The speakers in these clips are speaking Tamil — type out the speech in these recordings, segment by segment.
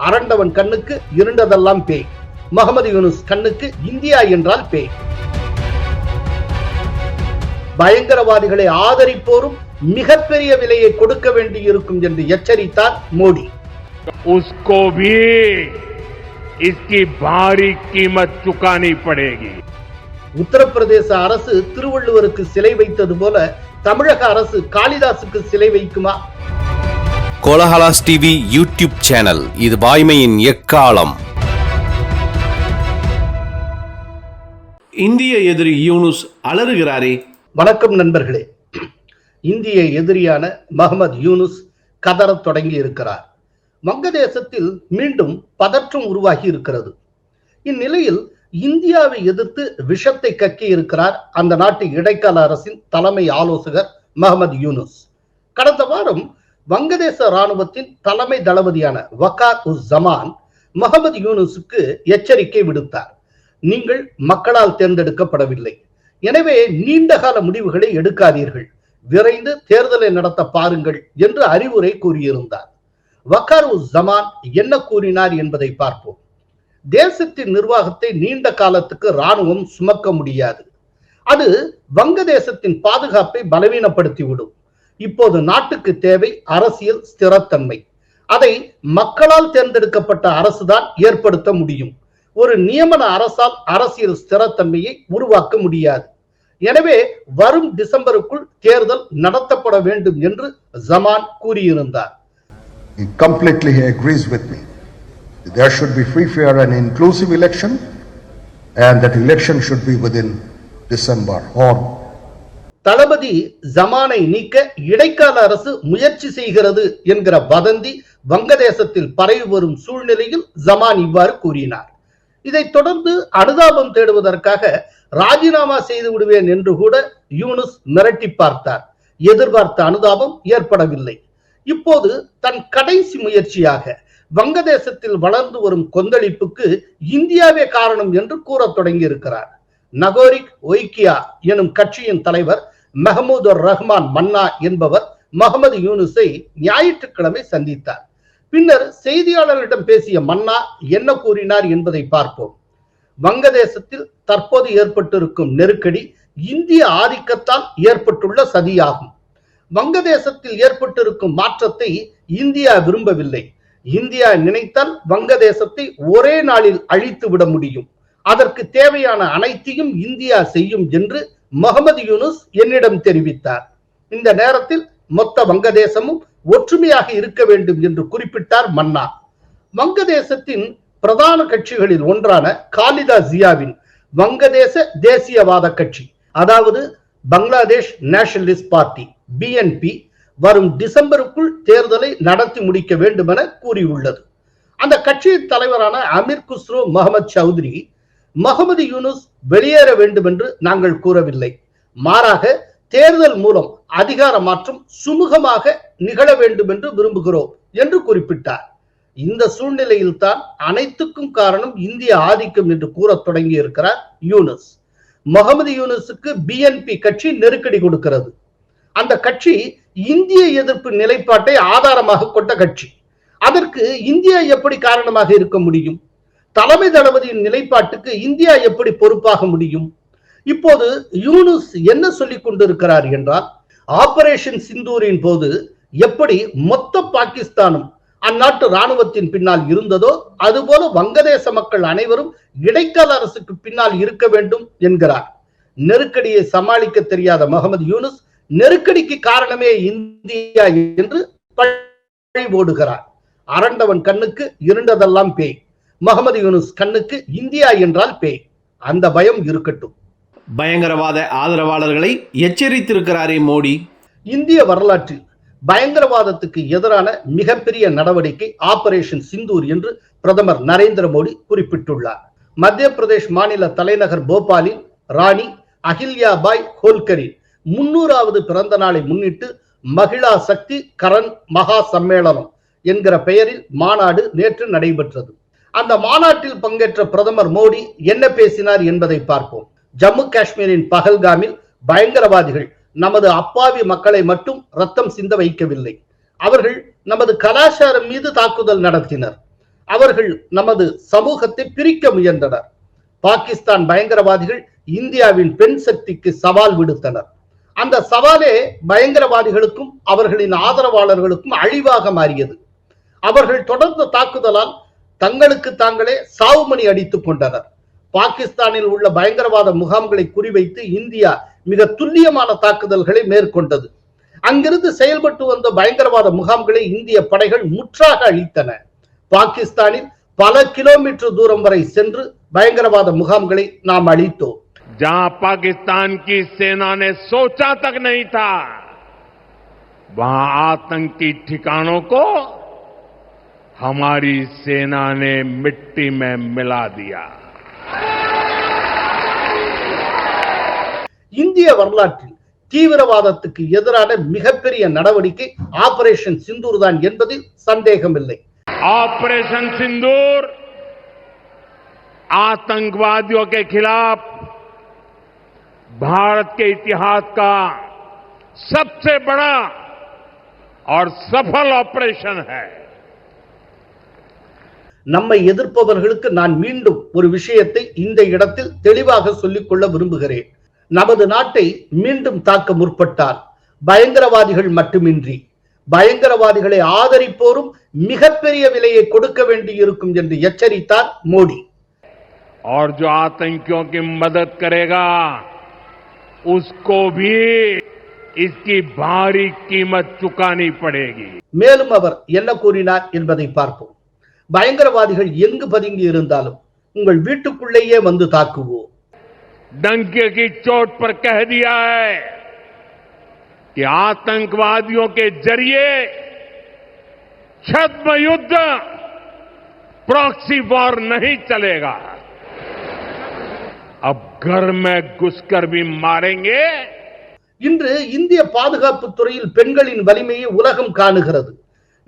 அரண்டவன் கண்ணுக்கு இருண்டதெல்லாம் பேய் முகமது யூனுஸ் கண்ணுக்கு இந்தியா என்றால் பேய் பயங்கரவாதிகளை ஆதரிப்போரும் மிகப்பெரிய விலையை கொடுக்க வேண்டியிருக்கும் என்று எச்சரித்தார் மோடி उसको भी इसकी भारी कीमत चुकानी पड़ेगी உத்தரப்பிரதேச அரசு திருவள்ளுவருக்கு சிலை வைத்தது போல தமிழக அரசு காளிதாசுக்கு சிலை வைக்குமா Kolahalas TV YouTube channel. இது வாய்மையின் எக்காலம். இந்திய எதிரி யூனுஸ் அலறுகிறாரே. வணக்கம் நண்பர்களே. இந்திய எதிரியான முகமது யூனுஸ் கதறத் தொடங்கி இருக்கிறார் வங்கதேசத்தில் மீண்டும் பதற்றம் உருவாகி இருக்கிறது. இந்நிலையில் இந்தியாவை எதிர்த்து விஷத்தை கக்கி இருக்கிறார் அந்த நாட்டு இடைக்கால அரசின் தலைமை ஆலோசகர் முகமது யூனுஸ். கடந்த வாரம் வங்கதேச ராணுவத்தின் தலைமை தளபதியான வக்கார் உஸ் ஜமான் முகமது யூனுஸுக்கு எச்சரிக்கை விடுத்தார். நீங்கள் மக்களால் தேர்ந்தெடுக்கப்படவில்லை. எனவே நீண்டகால முடிவுகளை எடுக்காதீர்கள். விரைந்து தேர்தலை நடத்த பாருங்கள் என்று அறிவுரை கூறியிருந்தார். வக்கார் உஸ் ஜமான் என்ன கூறினார் என்பதை பார்ப்போம். தேசத்தின் நிர்வாகத்தை நீண்ட காலத்துக்கு ராணுவம் சுமக்க முடியாது. அது வங்கதேசத்தின் பாதுகாப்பை பலவீனப்படுத்திவிடும். இப்போது நாட்டுக்கு தேவை அரசியல் ஸ்திரத்தன்மை. அதை மக்களால் தேர்ந்தெடுக்கப்பட்ட அரசுதான் ஏற்படுத்த முடியும். ஒரு நியமன அரசால் அரசியல் ஸ்திரத்தன்மையை உருவாக்க முடியாது. எனவே வரும் டிசம்பருக்குள் தேர்தல் நடத்தப்பட வேண்டும் என்று ஜமான் கூறியிருந்தார். He agrees agrees with me. There should be free, fair, and inclusive election, and that election should be within December or தளபதி ஜமானை நீக்க இடைக்கால அரசு முயற்சி செய்கிறது என்கிற வதந்தி வங்கதேசத்தில் பரவி வரும் சூழ்நிலையில் ஜமான் இவ்வாறு கூறினார். இதைத் தொடர்ந்து அனுதாபம் தேடுவதற்காக ராஜினாமா செய்து விடுவேன் என்று கூட யூனுஸ் மிரட்டி பார்த்தார். எதிர்பார்த்த அனுதாபம் ஏற்படவில்லை. இப்போது தன் கடைசி முயற்சியாக வங்கதேசத்தில் வளர்ந்து வரும் கொந்தளிப்புக்கு இந்தியாவே காரணம் என்று கூறத் தொடங்கி இருக்கிறார் நகோரிக் ஒய்கியா எனும் கட்சியின் தலைவர் மெஹமூது ரஹ்மான் மன்னா என்பவர் முகமது யூனுஸை ஞாயிற்றுக்கிழமை சந்தித்தார். பின்னர் செய்தியாளர்களிடம் பேசிய மன்னா என்ன கூறினார் என்பதை பார்ப்போம். வங்கதேசத்தில் தற்போது ஏற்பட்டிருக்கும் நெருக்கடி இந்திய ஆதிக்கத்தால் ஏற்பட்டுள்ள சதியாகும். வங்கதேசத்தில் ஏற்பட்டிருக்கும் மாற்றத்தை இந்தியா விரும்பவில்லை. இந்தியா நினைத்தால் வங்கதேசத்தை ஒரே நாளில் அழித்து விட முடியும். அதற்கு தேவையான அனைத்தையும் இந்தியா செய்யும் என்று முகமது யூனுஸ் என்னிடம் தெரிவித்தார். இந்த நேரத்தில் மொத்த வங்கதேசமும் ஒற்றுமையாக இருக்க வேண்டும் என்று குறிப்பிட்டார் மன்னா. வங்கதேசத்தின் பிரதான கட்சிகளில் ஒன்றான காலிதா ஜியாவின் வங்கதேச தேசியவாத கட்சி அதாவது பங்களாதேஷ் நேஷனலிஸ்ட் பார்ட்டி பிஎன்பி வரும் டிசம்பருக்குள் தேர்தலை நடத்தி முடிக்க வேண்டும் என கூறியுள்ளது. அந்த கட்சியின் தலைவரான அமீர் குஸ்ரோ முகமது சௌத்ரி முகமது யூனுஸ் வெளியேற வேண்டும் என்று நாங்கள் கூறவில்லை. மாறாக தேர்தல் மூலம் அதிகார மாற்றம் சுமூகமாக நிகழ வேண்டும் என்று விரும்புகிறோம் என்று குறிப்பிட்டார். இந்த சூழ்நிலையில் தான் அனைத்துக்கும் காரணம் இந்திய ஆதிக்கம் என்று கூற தொடங்கி இருக்கிறார் யூனுஸ். முகமது யூனுஸுக்கு பிஎன்பி கட்சி நெருக்கடி கொடுக்கிறது. அந்த கட்சி இந்திய எதிர்ப்பு நிலைப்பாட்டை ஆதாரமாக கொண்ட கட்சி. அதற்கு இந்தியா எப்படி காரணமாக இருக்க முடியும்? தலைமை தளபதியின் நிலைப்பாட்டுக்கு இந்தியா எப்படி பொறுப்பாக முடியும்? இப்போது யூனுஸ் என்ன சொல்லிக் கொண்டிருக்கிறார் என்றால் ஆபரேஷன் சிந்தூரின் போது எப்படி மொத்த பாகிஸ்தானும் அந்நாட்டு ராணுவத்தின் பின்னால் இருந்ததோ அதுபோல வங்கதேச மக்கள் அனைவரும் இடைக்கால அரசுக்கு பின்னால் இருக்க வேண்டும் என்கிறார். நெருக்கடியை சமாளிக்க தெரியாத முகமது யூனுஸ் நெருக்கடிக்கு காரணமே இந்தியா என்று பழி ஓடுகிறார் அரண்டவன் கண்ணுக்கு இருண்டதெல்லாம் பேய். முகமது யூனுஸ் கண்ணுக்கு இந்தியா என்றால் பேய் அந்த பயம் இருக்கட்டும். பயங்கரவாத ஆதரவாளர்களை எச்சரித்திருக்கிறாரே மோடி. இந்திய வரலாற்றில் பயங்கரவாதத்துக்கு எதிரான மிகப்பெரிய நடவடிக்கை ஆபரேஷன் சிந்தூர் என்று பிரதமர் நரேந்திர மோடி குறிப்பிட்டுள்ளார். மத்திய பிரதேஷ் மாநில தலைநகர் போபாலில் ராணி அகில்யாபாய் ஹோல்கரின் முன்னூறாவது பிறந்த நாளை முன்னிட்டு மகிழா சக்தி கரண் மகா சம்மேளனம் என்கிற பெயரில் மாநாடு நேற்று நடைபெற்றது. அந்த மாநாட்டில் பங்கேற்ற பிரதமர் மோடி என்ன பேசினார் என்பதை பார்ப்போம். ஜம்மு காஷ்மீரின் பகல்காமில் பயங்கரவாதிகள் நமது அப்பாவி மக்களை மட்டும் ரத்தம் சிந்த வைக்கவில்லை. அவர்கள் நமது கலாச்சாரம் மீது தாக்குதல் நடத்தினர். அவர்கள் நமது சமூகத்தை பிரிக்க முயன்றனர். பாகிஸ்தான் பயங்கரவாதிகள் இந்தியாவின் பெண் சக்திக்கு சவால் விடுத்தனர். அந்த சவாலே பயங்கரவாதிகளுக்கும் அவர்களின் ஆதரவாளர்களுக்கும் அழிவாக மாறியது. அவர்கள் தொடர்ந்த தாக்குதலால் தங்களுக்கு தாங்களே சாவுமணி அடித்துக் கொண்டனர் பாகிஸ்தானில் உள்ள பயங்கரவாத முகாம்களை குறிவைத்து இந்தியா மிக துல்லியமான தாக்குதல்களை மேற்கொண்டது அங்கிருந்து செயல்பட்டு வந்த பயங்கரவாத முகாம்களை இந்திய படைகள் முற்றாக அழித்தன பாகிஸ்தானில் பல கிலோமீட்டர் தூரம் வரை சென்று பயங்கரவாத முகாம்களை நாம் அழித்தோம் जहां पाकिस्तान की सेना ने सोचा तक नहीं था वहां आतंकी ठिकानों को हमारी सेना ने मिट्टी में मिला दिया இந்திய வரலாற்றில் தீவிரவாதத்துக்கு எதிரான மிகப்பெரிய நடவடிக்கை ஆபரேஷன் சிந்தூர் தான் என்பதில் சந்தேகமில்லை ऑपरेशन सिंदूर आतंकवादियों के खिलाफ भारत के इतिहास का सबसे बड़ा और सफल ऑपरेशन है நம்மை எதிர்ப்பவர்களுக்கு நான் மீண்டும் ஒரு விஷயத்தை இந்த இடத்தில் தெளிவாக சொல்லிக் கொள்ள விரும்புகிறேன் நமது நாட்டை மீண்டும் தாக்க முற்பட்டால் பயங்கரவாதிகள் மட்டுமின்றி பயங்கரவாதிகளை ஆதரிப்போரும் மிகப்பெரிய விலையை கொடுக்க வேண்டியிருக்கும் என்று எச்சரித்தார் மோடி और जो आतंकियों की मदद करेगा उसको भी इसकी भारी कीमत चुकानी पड़ेगी மேலும் அவர் என்ன கூறினார் என்பதை பார்ப்போம் பயங்கரவாதிகள் எங்கு பதுங்கி இருந்தாலும் உங்கள் வீட்டுக்குள்ளேயே வந்து தாக்குவோம் डंके की चोट पर कह दिया है कि आतंकवादियों के जरिए छद्म युद्ध प्रॉक्सी वॉर नहीं चलेगा अब घर में घुसकर भी मारेंगे இன்று இந்திய பாதுகாப்பு துறையில் பெண்களின் வலிமையை உலகம் காணுகிறது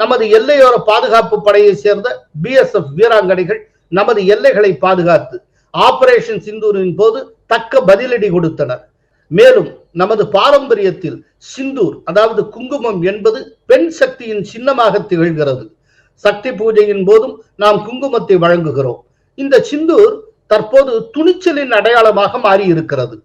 நமது எல்லையோர பாதுகாப்பு படையை சேர்ந்த பிஎஸ்எஃப் வீராங்கனைகள் நமது எல்லைகளை பாதுகாத்து ஆபரேஷன் சிந்தூரின் போது தக்க பதிலடி கொடுத்தனர். மேலும் நமது பாரம்பரியத்தில் சிந்தூர் அதாவது குங்குமம் என்பது பெண் சக்தியின் சின்னமாக திகழ்கிறது. சக்தி பூஜையின் போதும் நாம் குங்குமத்தை வழங்குகிறோம். இந்த சிந்தூர் தற்போது துணிச்சலின் அடையாளமாக மாறி இருக்கிறது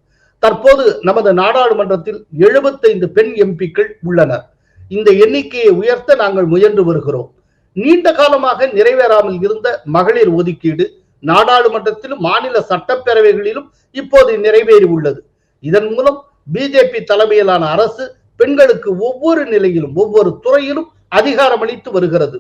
தற்போது நமது நாடாளுமன்றத்தில் 75 பெண் எம்பிக்கள் உள்ளனர். இந்த எண்ணிக்கையை உயர்த்த நாங்கள் முயன்று வருகிறோம். நீண்ட காலமாக நிறைவேறாமல் இருந்த மகளிர் ஒதுக்கீடு நாடாளுமன்றத்திலும் மாநில சட்டப்பேரவைகளிலும் இப்போது நிறைவேறி உள்ளது. இதன் மூலம் பிஜேபி தலைமையிலான அரசு பெண்களுக்கு ஒவ்வொரு நிலையிலும் ஒவ்வொரு துறையிலும் அதிகாரம் அளித்து வருகிறது.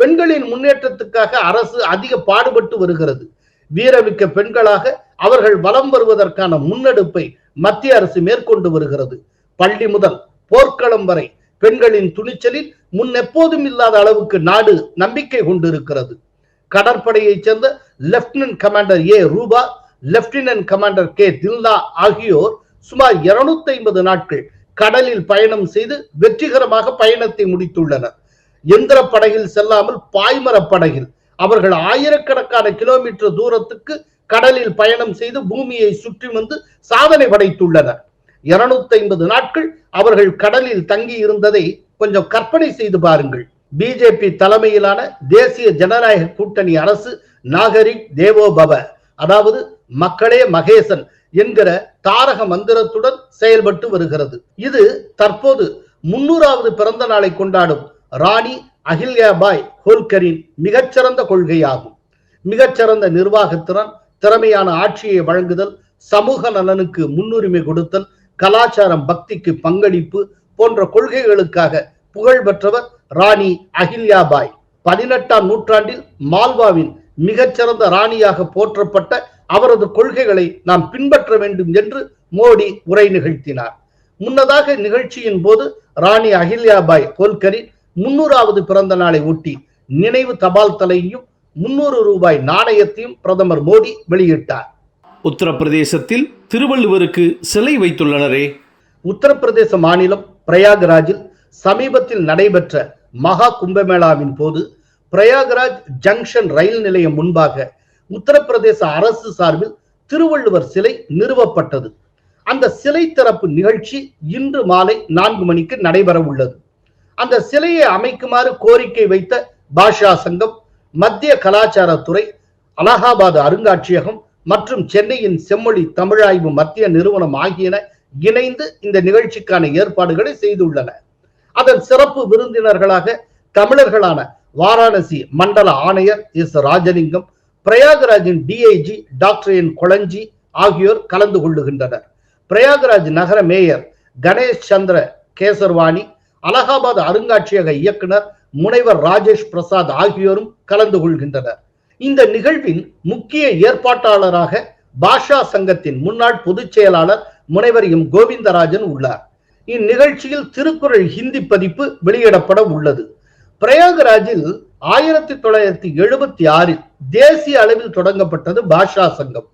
பெண்களின் முன்னேற்றத்துக்காக அரசு அதிக பாடுபட்டு வருகிறது. வீரமிக்க பெண்களாக அவர்கள் வலம் வருவதற்கான முன்னெடுப்பை மத்திய அரசு மேற்கொண்டு வருகிறது. பள்ளி முதல் போர்க்களம் வரை பெண்களின் துணிச்சலில் முன் எப்போதும் இல்லாத அளவுக்கு நாடு நம்பிக்கை கொண்டிருக்கிறது. கடற்படையைச் சேர்ந்த லெப்டினன்ட் கமாண்டர் ஏ ரூபா லெப்டினன்ட் கமாண்டர் கே தில்லா ஆகியோர் சுமார் 250 ஐம்பது நாட்கள் கடலில் பயணம் செய்து வெற்றிகரமாக பயணத்தை முடித்துள்ளனர். எந்திர படகில் செல்லாமல் பாய்மர படகில் அவர்கள் ஆயிரக்கணக்கான கிலோமீட்டர் தூரத்துக்கு கடலில் பயணம் செய்து பூமியை சுற்றி வந்து சாதனை படைத்துள்ளனர். 250 ஐம்பது நாட்கள் அவர்கள் கடலில் தங்கி இருந்ததை கொஞ்சம் கற்பனை செய்து பாருங்கள். பிஜேபி தலைமையிலான தேசிய ஜனநாயக கூட்டணி அரசு நாகரிக் தேவோபவ அதாவது மக்களே மகேசன் என்கிற தாரக மந்திரத்துடன் செயல்பட்டு வருகிறது. இது தற்போது முன்னூறாவது பிறந்த நாளை கொண்டாடும் ராணி அகில்யாபாய் ஹோல்கரின் மிகச்சிறந்த கொள்கையாகும். மிகச்சிறந்த நிர்வாகத்திறன் திறமையான ஆட்சியை வழங்குதல் சமூக நலனுக்கு முன்னுரிமை கொடுத்தல் கலாச்சாரம் பக்திக்கு பங்களிப்பு போன்ற கொள்கைகளுக்காக புகழ் பெற்றவர் ராணி அகில்யாபாய். பதினெட்டாம் நூற்றாண்டில் மால்வாவின் மிகச்சிறந்த ராணியாக போற்றப்பட்ட அவரது கொள்கைகளை நாம் பின்பற்ற வேண்டும் என்று மோடி உரை நிகழ்த்தினார். முன்னதாக நிகழ்ச்சியின் போது ராணி அகில்யாபாய் கோல்கரி முன்னூறாவது பிறந்த நாளை ஒட்டி நினைவு தபால் தலையையும் முன்னூறு ரூபாய் நாணயத்தையும் பிரதமர் மோடி வெளியிட்டார். உத்தரப்பிரதேசத்தில் திருவள்ளுவருக்கு சிலை வைத்துள்ளனரே. உத்தரப்பிரதேச மாநிலம் பிரயாக்ராஜில் சமீபத்தில் நடைபெற்ற மகா கும்பமேளாவின் போது பிரயாக்ராஜ் ஜங்ஷன் ரயில் நிலையம் முன்பாக உத்தரப்பிரதேச அரசு சார்பில் திருவள்ளுவர் சிலை நிறுவப்பட்டது. அந்த சிலை திறப்பு நிகழ்ச்சி இன்று மாலை நான்கு மணிக்கு நடைபெற உள்ளது அந்த சிலையை அமைக்குமாறு கோரிக்கை வைத்த பாஷா சங்கம் மத்திய கலாச்சாரத்துறை அலகாபாத் அருங்காட்சியகம் மற்றும் சென்னையின் செம்மொழி தமிழாய்வு மத்திய நிறுவனம் ஆகியன இணைந்து இந்த நிகழ்ச்சிக்கான ஏற்பாடுகளை செய்துள்ளன. அதன் சிறப்பு விருந்தினர்களாக தமிழர்களான வாராணசி மண்டல ஆணையர் எஸ் ராஜலிங்கம் பிரயாகராஜின் டிஐஜி டாக்டர் என் கொளஞ்சி ஆகியோர் கலந்து கொள்ளுகின்றனர். பிரயாகராஜ் நகர மேயர் கணேஷ் சந்திர கேசர்வாணி அலகாபாத் அருங்காட்சியக இயக்குனர் முனைவர் ராஜேஷ் பிரசாத் ஆகியோரும் கலந்து கொள்கின்றனர். இந்த நிகழ்வின் முக்கிய ஏற்பாட்டாளராக பாஷா சங்கத்தின் முன்னாள் பொதுச் செயலாளர் முனைவர் எம் கோவிந்தராஜன் உள்ளார். இந்நிகழ்ச்சியில் திருக்குறள் ஹிந்தி பதிப்பு வெளியிடப்பட உள்ளது. பிரயாகராஜில் ஆயிரத்தி தொள்ளாயிரத்தி எழுபத்தி ஆறில் தேசிய அளவில் தொடங்கப்பட்டது பாஷா சங்கம்.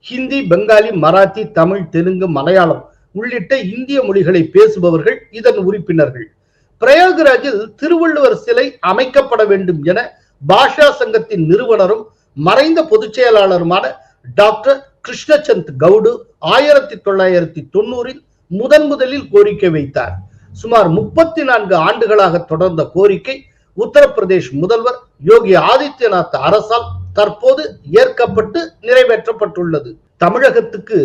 ஹிந்தி பெங்காலி மராத்தி தமிழ் தெலுங்கு மலையாளம் உள்ளிட்ட இந்திய மொழிகளை பேசுபவர்கள் இதன் உறுப்பினர்கள். பிரயாகராஜில் திருவள்ளுவர் சிலை அமைக்கப்பட வேண்டும் என பாஷா சங்கத்தின் நிறுவனரும் மறைந்த பொதுச் செயலாளருமான டாக்டர் கிருஷ்ணச்சந்த் கவுடு ஆயிரத்தி தொள்ளாயிரத்தி தொண்ணூறில் முதன் முதலில் கோரிக்கை வைத்தார். சுமார் முப்பத்தி நான்கு ஆண்டுகளாக தொடர்ந்த கோரிக்கை உத்தரப்பிரதேஷ் முதல்வர் யோகி ஆதித்யநாத் அரசால் தற்போது ஏற்கப்பட்டு நிறைவேற்றப்பட்டுள்ளது. தமிழகத்துக்கு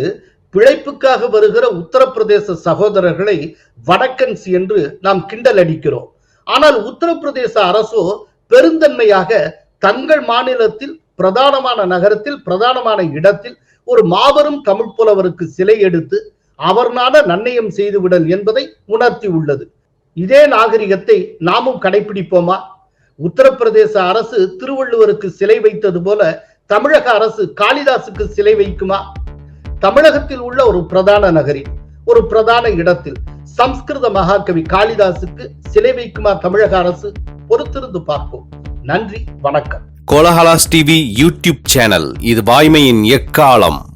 பிழைப்புக்காக வருகிற உத்தரப்பிரதேச சகோதரர்களை வடக்கன்ஸ் என்று நாம் கிண்டல் அடிக்கிறோம். ஆனால் உத்தரப்பிரதேச அரசோ பெருந்தன்மையாக தங்கள் மாநிலத்தில் பிரதானமான நகரத்தில் பிரதானமான இடத்தில் ஒரு மாபெரும் தமிழ் புலவருக்கு சிலை எடுத்து அவர்னால நன்னயம் செய்துவிடல் என்பதை உணர்த்தி உள்ளது. இதே நாகரிகத்தை நாமும் கடைபிடிப்போமா உத்தரப்பிரதேச அரசு திருவள்ளுவருக்கு சிலை வைத்தது போல தமிழக அரசு காளிதாசுக்கு சிலை வைக்குமா? தமிழகத்தில் உள்ள ஒரு பிரதான நகரில் ஒரு பிரதான இடத்தில் சம்ஸ்கிருத மகாகவி காளிதாசுக்கு சிலை வைக்குமா தமிழக அரசு? பொறுத்திருந்து பார்ப்போம். நன்றி வணக்கம். Kolahalas TV YouTube channel. இது வாய்மையின் எக்காலம்.